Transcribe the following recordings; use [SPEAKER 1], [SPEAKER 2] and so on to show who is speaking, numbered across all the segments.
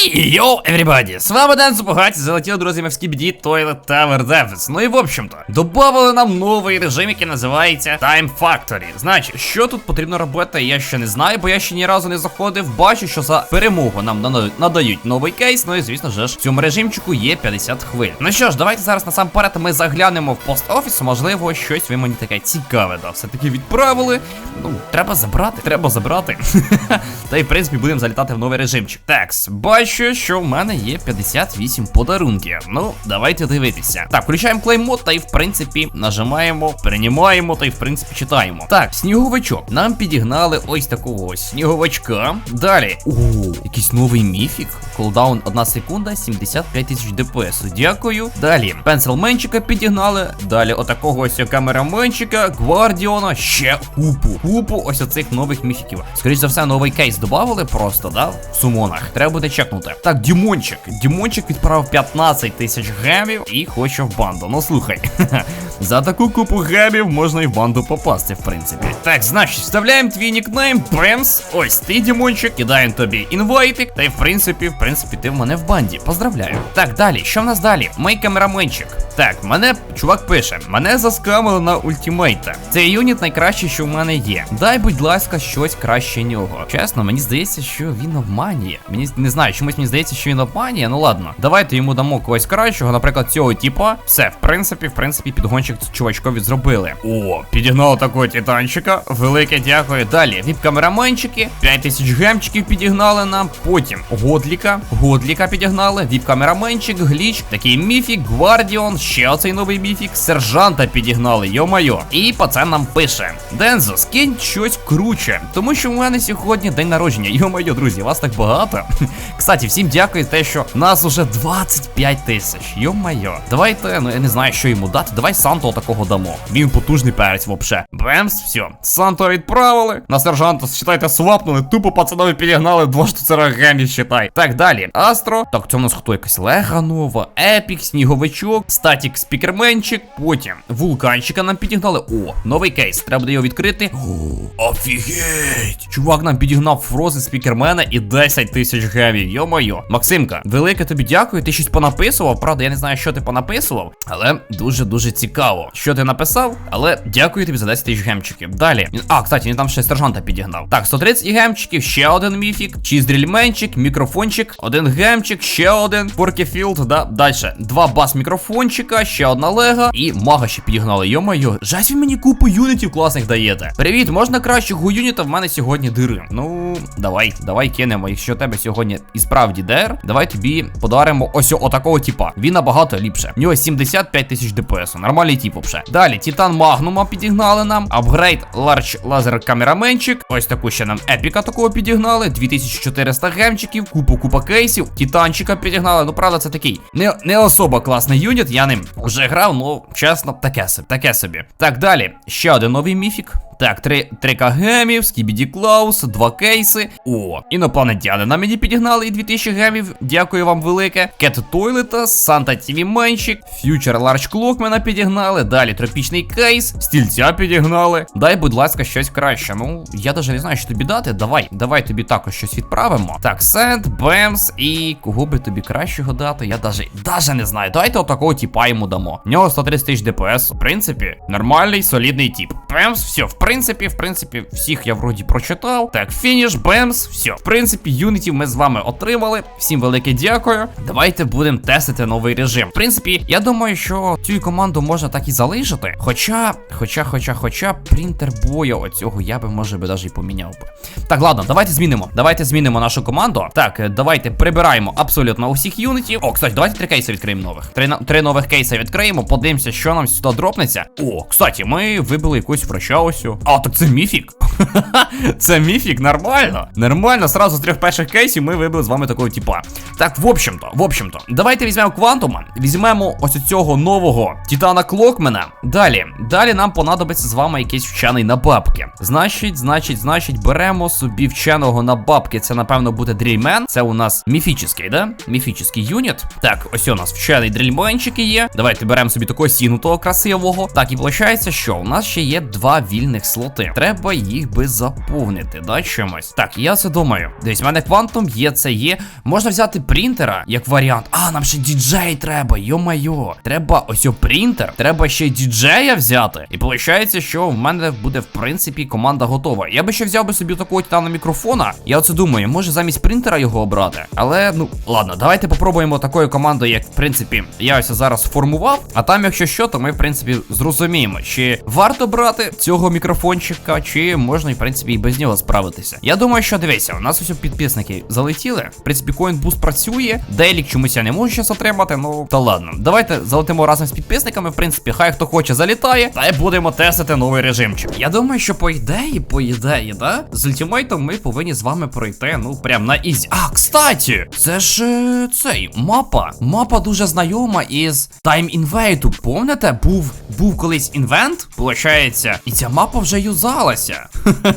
[SPEAKER 1] Хей, йоу, everybody! З вами Ден Зубагаті, залетіли, друзі, ми в Skibidi Toilet Tower Defense. Ну і в общем-то, добавили нам новий режим, який називається Time Factory. Значить, що тут потрібно робити, я ще не знаю, бо я ще ні разу не заходив. Бачу, що за перемогу нам надають новий кейс. Ну і звісно ж, в цьому режимчику є 50 хвиль. Ну що ж, давайте зараз насамперед ми заглянемо в пост офіс. Можливо, щось ви мені таке цікаве, да. Все-таки відправили. Ну, треба забрати, треба забрати. Та й в принципі будемо залітати в новий режимчик. Такс, бачу, що в мене є 58 подарунків. Ну, давайте дивитися. Так, включаємо клеймод, та й в принципі нажимаємо, перенімаємо, та й в принципі читаємо. Так, сніговичок. Нам підігнали ось такого ось сніговичка. Далі. О, якийсь новий міфік. Колдаун 1 секунда, 75 тисяч ДПС. Дякую. Далі. Пенсилменчика підігнали. Далі отакого ось камераменчика, гвардіона, ще купу. Купу ось оцих нових міфіків. Скоріше за все, новий кейс додавали просто, да? В сумонах. Треба буде чекнути. Так, Дімончик. Дімончик відправив 15 тисяч гемів і хоче в банду. Ну слухай. За таку купу гемів можна і в банду попасти, в принципі. Так, значить, вставляємо твій нікнейм Бремс. Ось ти, Дімончик, кидаємо тобі інвайтик. Та й в принципі, в принципі, ти в мене в банді. Поздравляю. Так, далі, що в нас далі? Мій камераменчик. Так, мене чувак пише: мене заскамили на ультимейта. Цей юніт найкращий, що в мене є. Дай, будь ласка, щось краще нього. Чесно, мені здається, що він обманює. Мені не знаю, чомусь мені здається, що він обманює. Ну ладно, давайте йому дамо когось кращого, наприклад, цього типа. Все, в принципі, в принципі, підгончик чувачкові зробили. О, підігнали такого титанчика. Велике дякую. Далі віп-камераменчики, 5000 гемчиків підігнали нам. Потім Годліка, Годліка підігнали, віп-камераменчик, гліч, такий міфік, гвардіон, ще оцей новий міфік, сержанта підігнали, йо-майо. І пацан нам пише: Дензо, скинь щось круче, тому що у мене сьогодні день народження. Йо-майо, друзі, вас так багато. Кстати, всім дякую за те, що нас уже 25 тисяч. Йо-майо. Давайте, ну я не знаю, що йому дати. Давай Санту такого дамо. Він потужний перець вообще. Бемс, все. Санту відправили. На сержанта, считайте, свапнули. Тупо пацанові підігнали два штуцера гемів, считай. Так, далі. Астро. Так, це у нас хто якась Лега нова, Епік, Сніговичок, Статік Спікерменчик. Потім вулканчика нам підігнали. О, новий кейс. Треба буде його відкрити. О, офігеть! Чувак нам підігнав фрози спікермена і 10 тисяч гемів. Йо-моє. Максимка, велике тобі дякую. Ти щось понаписував. Правда, я не знаю, що ти понаписував, але дуже-дуже цікаво, що ти написав. Але дякую тобі за 10 тисяч гемчиків. Далі. А, кстати, він там ще сержанта підігнав. Так, 130 гемчиків, ще один міфік, чіздрільменчик, мікрофончик, один гемчик, ще один. Форкефілд, да. Далі. Два бас мікрофончика, ще одна лега. І мага ще підігнали. Йо-моє. Жась ви мені купу юнітів класних даєте. Привіт, можна кращого юніта в мене сьогодні дири. Ну, давай, давай кинемо. Якщо тебе сьогодні і справді дер, давай тобі подаримо ось отакого типа. Він набагато ліпше. В нього 75 тисяч ДПС. Нормальний тип вообще. Далі, Титан Магнума підігнали нам. Апгрейд Large Laser камераменчик. Ось таку ще нам епіка такого підігнали. 2400 гемчиків, купу купа кейсів. Титанчика підігнали. Ну, правда, це такий. Не, не особо класний юніт. Я ним вже грав, ну чесно, таке собі. Таке собі. Так, далі. Ще один новий міфік. Так, три, три гемів, Скібіді Клаус, два кейси. О, інопланетяни на мені підігнали і 2000 гемів. Дякую вам велике. Кет Тойлета, Санта Тіві Менчик, Фьючер Ларч Клок мене підігнали. Далі тропічний кейс, стільця підігнали. Дай, будь ласка, щось краще. Ну, я навіть не знаю, що тобі дати. Давай, давай тобі також щось відправимо. Так, Сент, Бемс і кого би тобі кращого дати? Я даже, даже не знаю. Давайте отакого типа йому дамо. В нього 130 тисяч ДПС. В принципі, нормальний, солідний тип. Бемс, все, в в принципі, всіх я вроді прочитав. Так, фініш, бемс, все. В принципі, юнітів ми з вами отримали. Всім велике дякую. Давайте будемо тестити новий режим. В принципі, я думаю, що цю команду можна так і залишити. Хоча, хоча, хоча, хоча, принтер бою оцього я би може би навіть і поміняв би. Так, ладно, давайте змінимо. Давайте змінимо нашу команду. Так, е, давайте прибираємо абсолютно усіх юнітів. О, кстати, давайте три кейси відкриємо нових. Три, три нових кейси відкриємо, подивимося, що нам сюди дропнеться. О, кстати, ми вибили якусь А, так це міфік. це міфік, нормально. Нормально, сразу з трьох перших кейсів ми вибили з вами такого типа. Так, в общем-то, в общем-то, давайте візьмемо квантума, візьмемо ось цього нового Титана Клокмена. Далі, далі нам понадобиться з вами якийсь вчений на бабки. Значить, значить, значить, беремо собі вченого на бабки. Це, напевно, буде дрільмен. Це у нас міфічний, да? Міфічний юніт. Так, ось у нас вчений дрільменчик є. Давайте беремо собі такого сінутого красивого. Так, і виходить, що у нас ще є два вільних слоти. Треба їх би заповнити, да, чимось. Так, я це думаю. Дивись, в мене квантум є, це є. Можна взяти принтера як варіант. А, нам ще діджей треба, йо-майо. Треба ось о принтер, треба ще діджея взяти. І виходить, що в мене буде, в принципі, команда готова. Я би ще взяв би собі такого титана мікрофона. Я оце думаю, може замість принтера його обрати. Але ну ладно, давайте попробуємо такою командою, як в принципі я ось зараз сформував. А там, якщо що, то ми в принципі зрозуміємо, чи варто брати цього мікрофончика, чи можна, в принципі, і без нього справитися. Я думаю, що дивися, у нас ось підписники залетіли. В принципі, CoinBoost працює. Дейлік чомусь я не можу зараз отримати. Ну та ладно. Давайте залетимо разом з підписниками. В принципі, хай хто хоче залітає, та й будемо тестити новий режимчик. Я думаю, що по ідеї, по ідеї, да? З ультимейтом ми повинні з вами пройти, ну прям на ізі. А, кстати, це ж е, цей мапа. Мапа дуже знайома із Time Invade. Помните, був був колись інвент, получається, і ця мапа вже юзалася.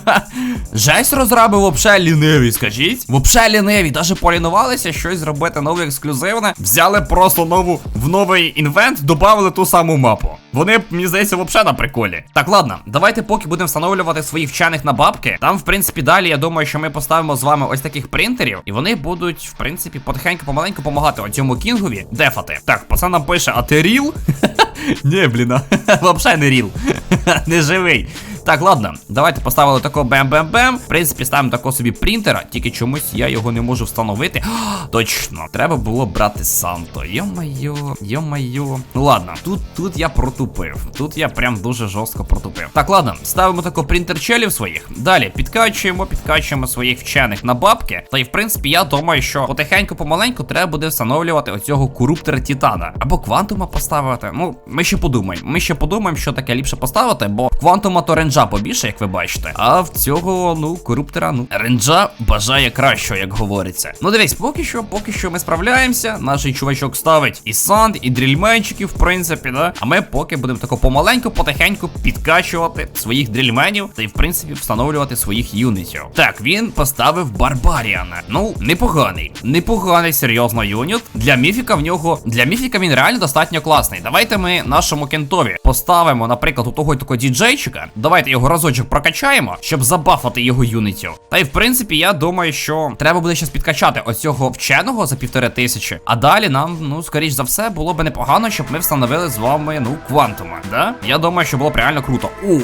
[SPEAKER 1] Жесть розраби вообще ліниві, скажіть. Вообще ліниві, даже полінувалися щось зробити нове ексклюзивне. Взяли просто нову в новий інвент, додали ту саму мапу. Вони, мені здається, вообще на приколі. Так, ладно, давайте поки будемо встановлювати своїх вчених на бабки. Там, в принципі, далі я думаю, що ми поставимо з вами ось таких принтерів, і вони будуть, в принципі, потихеньку помаленьку допомагати оцьому кінгові дефати. Так, пацан нам пише, а ти ріл? Ні, блін, взагалі не ріл. Не живий. Так, ладно, давайте поставили тако бем-бем-бем. В принципі, ставимо тако собі принтера, тільки чомусь я його не можу встановити. А, точно, треба було брати Санто. Йо-майо, йо-майо. Ну ладно, тут тут я протупив. Тут я прям дуже жорстко протупив. Так, ладно, ставимо тако принтер челів своїх. Далі підкачуємо, підкачуємо своїх вчених на бабки. Та й в принципі, я думаю, що потихеньку, помаленьку треба буде встановлювати оцього куруптера Титана. Або квантума поставити. Ну, ми ще подумаємо. Ми ще подумаємо, що таке ліпше поставити, бо квантума то ренджа побільше, як ви бачите. А в цього, ну, коруптера, ну, ренджа бажає кращого, як говориться. Ну, дивись, поки що, поки що ми справляємося. Наш чувачок ставить і санд, і дрільменчиків, в принципі, да. А ми поки будемо тако помаленьку, потихеньку підкачувати своїх дрільменів та й, в принципі, встановлювати своїх юнітів. Так, він поставив Барбаріана. Ну, непоганий. Непоганий, серйозно, юніт. Для міфіка в нього. Для міфіка він реально достатньо класний. Давайте ми нашому кентові поставимо, наприклад, у того такого діджейчика. Давайте його разочок прокачаємо, щоб забафати його юнітів. Та й в принципі, я думаю, що треба буде щось підкачати оцього вченого за півтори тисячі. А далі нам, ну, скоріш за все, було би непогано, щоб ми встановили з вами, ну, квантума. Да? Я думаю, що було б реально круто. О,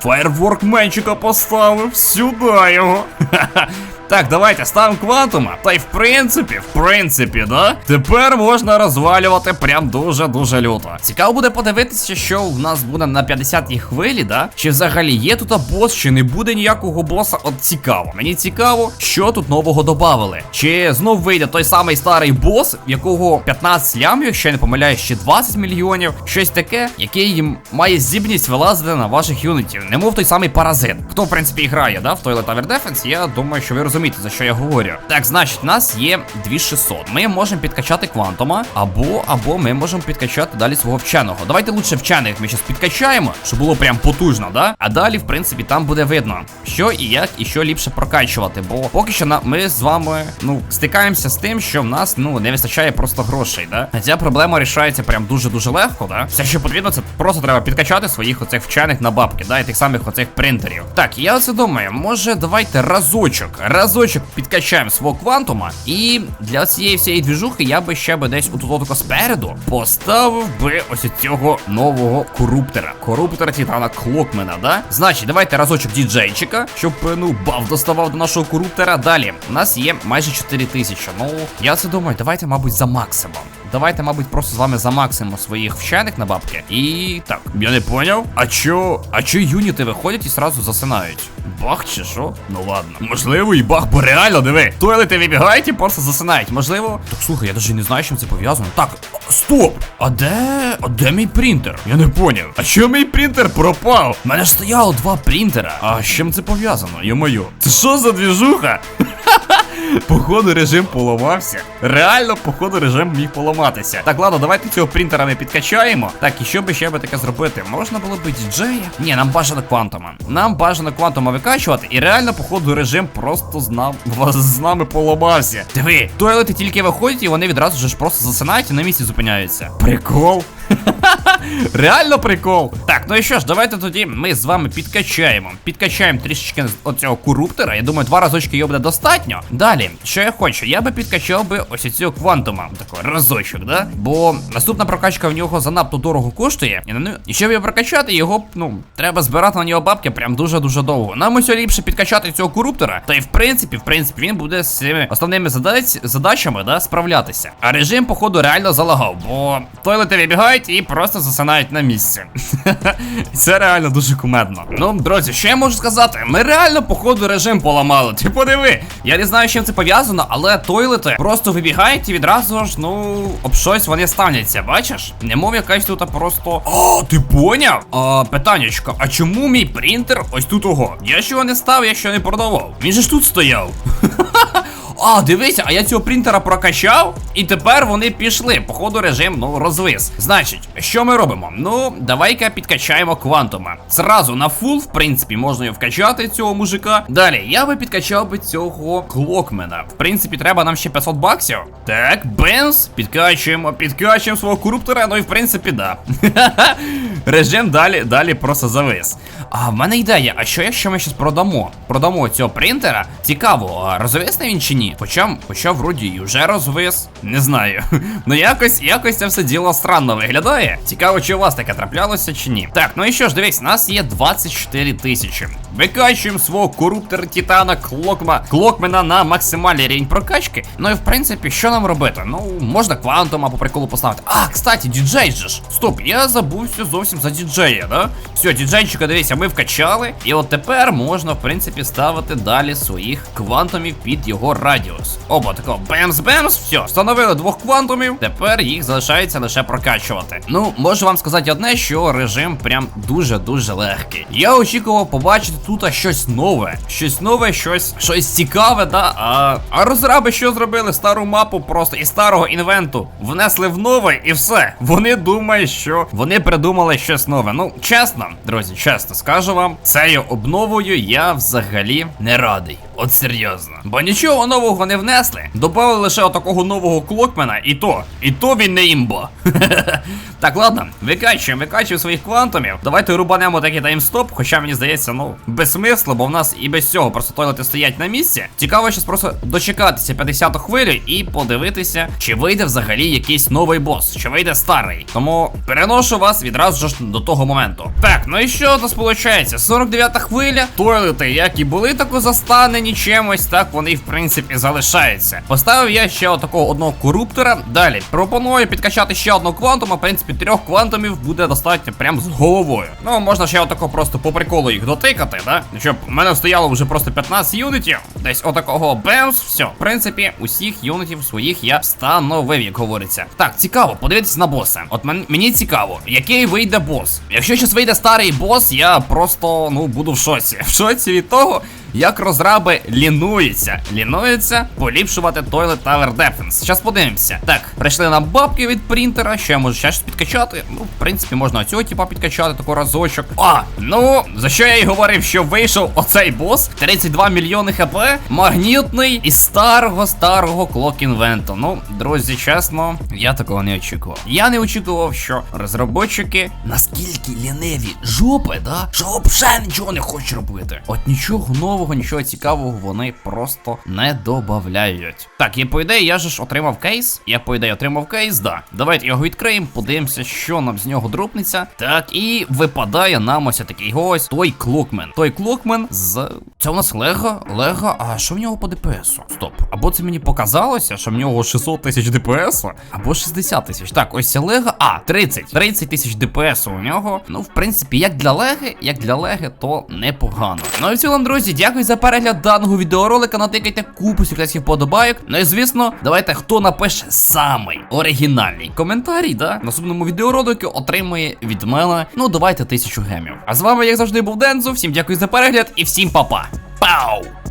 [SPEAKER 1] фаєрворк менчика поставив сюди його. Так, давайте ставимо квантума. Та й в принципі, в принципі, да? Тепер можна розвалювати прям дуже-дуже люто. Цікаво буде подивитися, що в нас буде на 50-й хвилі, да? Чи взагалі є тут бос, чи не буде ніякого боса. От цікаво. Мені цікаво, що тут нового додавали. Чи знов вийде той самий старий бос, якого 15 лямів, якщо я не помиляюсь, ще 20 мільйонів, щось таке, який має здібність вилазити на ваших юнітів. Немов той самий паразит. Хто, в принципі, грає, да, в Toilet Tower Defense, я думаю, що ви розумієте, за що я говорю. Так, значить, у нас є 2600. Ми можемо підкачати квантума, або або ми можемо підкачати далі свого вченого. Давайте лучше вчених ми зараз підкачаємо, щоб було прям потужно, да? А далі, в принципі, там буде видно, що і як, і що ліпше прокачувати. Бо поки що на ми з вами ну стикаємося з тим, що в нас ну не вистачає просто грошей, да? Ця проблема рішається прям дуже-дуже легко, да? Все, що потрібно, це просто треба підкачати своїх оцих вчених на бабки, да, і тих самих оцих принтерів. Так, я оце думаю, може давайте разочок, разочок підкачаємо свого квантума. І для цієї всієї двіжухи я би ще би десь у тако спереду поставив би ось цього нового коруптера. Коруптера Титана Клокмена, да? Значить, давайте разочок діджейчика, щоб ну баф доставав до нашого коруптера. Далі у нас є майже 4 тисячі. Ну, я це думаю, давайте, мабуть, за максимум. Давайте, мабуть, просто з вами замаксимо своїх вчених на бабки. І так, я не поняв. А чо? А чо юніти виходять і сразу засинають? Бах чи що? Ну ладно. Можливо, і бах, бо реально, диви. Туалети вибігають і просто засинають. Можливо. Так слухай, я навіть не знаю, з чим це пов'язано. Так, стоп! А де. А де мій принтер? Я не поняв. А чо мій принтер пропав? У мене ж стояло два принтера. А з чим це пов'язано? Йо-моє. Це що за двіжуха? Походу режим поламався. Реально, походу, режим міг поламатися. Так, ладно, давайте цього принтера ми підкачаємо. Так, і що би ще би таке зробити? Можна було би діджея? Ні, нам бажано квантума. Нам бажано квантума викачувати, і реально, походу, режим просто з, нам... з нами поламався. Диви, туалети тільки виходять, і вони відразу ж просто засинають і на місці зупиняються. Прикол. Реально прикол. Так, ну і що ж, давайте тоді ми з вами підкачаємо. Підкачаємо трішечки оцього коруптора. Я думаю, два разочки його буде достатньо. Далі, що я хочу? Я би підкачав би ось цього квантума. Такий разочок, да? Бо наступна прокачка в нього занадто дорого коштує. І, нього- і щоб його прокачати, його, ну, треба збирати на нього бабки прям дуже-дуже довго. Нам ось ліпше підкачати цього коруптора. Та й в принципі, в принципі, він буде з цими основними задач, задачами, да, справлятися. А режим, походу, реально залагав, бо тойлети вибігають і просто засинають на місці. Це реально дуже кумедно. Ну, друзі, що я можу сказати? Ми реально, походу, режим поламали. Ти подиви. Я не знаю, з чим це пов'язано, але тойлети просто вибігають і відразу ж, ну, об щось вони ставляться, бачиш? Немов якась тут просто. О, ти поняв? А, питаннячко, а чому мій принтер ось тут ого? Я ж його не став, я ще не продавав. Він же ж тут стояв. А, дивися, а я цього принтера прокачав, і тепер вони пішли. Походу, режим, ну, розвис. Значить, що ми робимо? Ну, давай-ка підкачаємо квантума. Зразу на фул, в принципі, можна його вкачати, цього мужика. Далі, я би підкачав би цього клокмена. В принципі, треба нам ще 500 баксів. Так, Бенз, підкачуємо, підкачуємо свого коруптора, ну і в принципі, да. Режим далі, далі просто завис. А в мене ідея, а що якщо ми щось продамо? Продамо цього принтера? Цікаво, а розвисне він чи ні? Хоча, хоча вроді і вже розвис. Не знаю. Ну якось, якось це все діло странно виглядає. Цікаво, чи у вас таке траплялося чи ні. Так, ну і що ж, дивись, у нас є 24 тисячі. Викачуємо свого коруптера Титана Клокма, Клокмена на максимальний рівень прокачки. Ну і в принципі, що нам робити? Ну, можна квантума по приколу поставити. А, кстати, діджей же ж. Стоп, я забувся зовсім за діджея, да? Все, діджейчика, дивіться, ми вкачали. І от тепер можна, в принципі, ставити далі своїх квантумів під його радіус. Оба такого бемс-бемс, все, встановили двох квантумів. Тепер їх залишається лише прокачувати. Ну, можу вам сказати одне, що режим прям дуже-дуже легкий. Я очікував побачити тут щось нове. Щось нове, щось щось цікаве, да? А, а розраби що зробили? Стару мапу просто із старого інвенту внесли в нове і все. Вони думають, що вони придумали щось нове. Ну, чесно, друзі, чесно скажу вам, цією обновою я взагалі не радий. От серйозно. Бо нічого нового не внесли. Добавили лише отакого нового клокмена, і то, і то він не імба. так, ладно, викачуємо, викачуємо своїх квантумів. Давайте рубанемо такий таймстоп, хоча мені здається, ну, без смислу, бо в нас і без цього просто тойлети стоять на місці. Цікаво щось просто дочекатися 50-ту хвилю і подивитися, чи вийде взагалі якийсь новий бос, чи вийде старий. Тому переношу вас відразу ж до того моменту. Так, ну і що у нас виходить? 49-та хвиля. Тойлети, як і були тако застанені чимось, так вони в принципі залишаються. Поставив я ще отакого одного коруптора. Далі пропоную підкачати ще одного квантума. В принципі, трьох квантумів буде достатньо прям з головою. Ну, можна ще отако просто по приколу їх дотикати, да? Щоб в мене стояло вже просто 15 юнітів. Десь отакого бемс, все. В принципі, усіх юнітів своїх я встановив, як говориться. Так, цікаво, подивитися на боса. От мен- мені цікаво, який вийде бос. Якщо щось вийде старий бос, я просто ну буду в шоці. В шоці від того. Як розраби лінуються, лінуються поліпшувати Toilet Tower Defense. Зараз подивимося. Так, прийшли нам бабки від принтера. Що я можу ще щось підкачати? Ну, в принципі, можна оцього типа підкачати, тако разочок. А, ну за що я й говорив, що вийшов оцей бос? 32 мільйони хп, магнітний із старого старого клок інвенту. Ну, друзі, чесно, я такого не очікував. Я не очікував, що розробничики наскільки ліниві жопи, да? Що взагалі нічого не хочуть робити. От нічого нового, нічого цікавого вони просто не додають. Так, я по ідеї, я ж отримав кейс. Я по ідеї отримав кейс, да. Давайте його відкриємо, подивимося, що нам з нього дропнеться. Так, і випадає нам ось такий ось той клокмен. Той клокмен з. Це у нас Лего, Лего, а що в нього по ДПСу? Стоп. Або це мені показалося, що в нього 600 тисяч ДПСу, або 60 тисяч. Так, ось ця Лего. А, 30. 30 тисяч ДПСу у нього. Ну, в принципі, як для Леги, як для Леги, то непогано. Ну і в цілому, друзі, дякую за перегляд даного відеоролика. Натикайте купу сюрпризів вподобайок. Ну і звісно, давайте хто напише самий оригінальний коментарій, да? В наступному відеоролику отримує від мене. Ну, давайте тисячу гемів. А з вами, як завжди, був Дензо. Всім дякую за перегляд і всім па-па. Пау!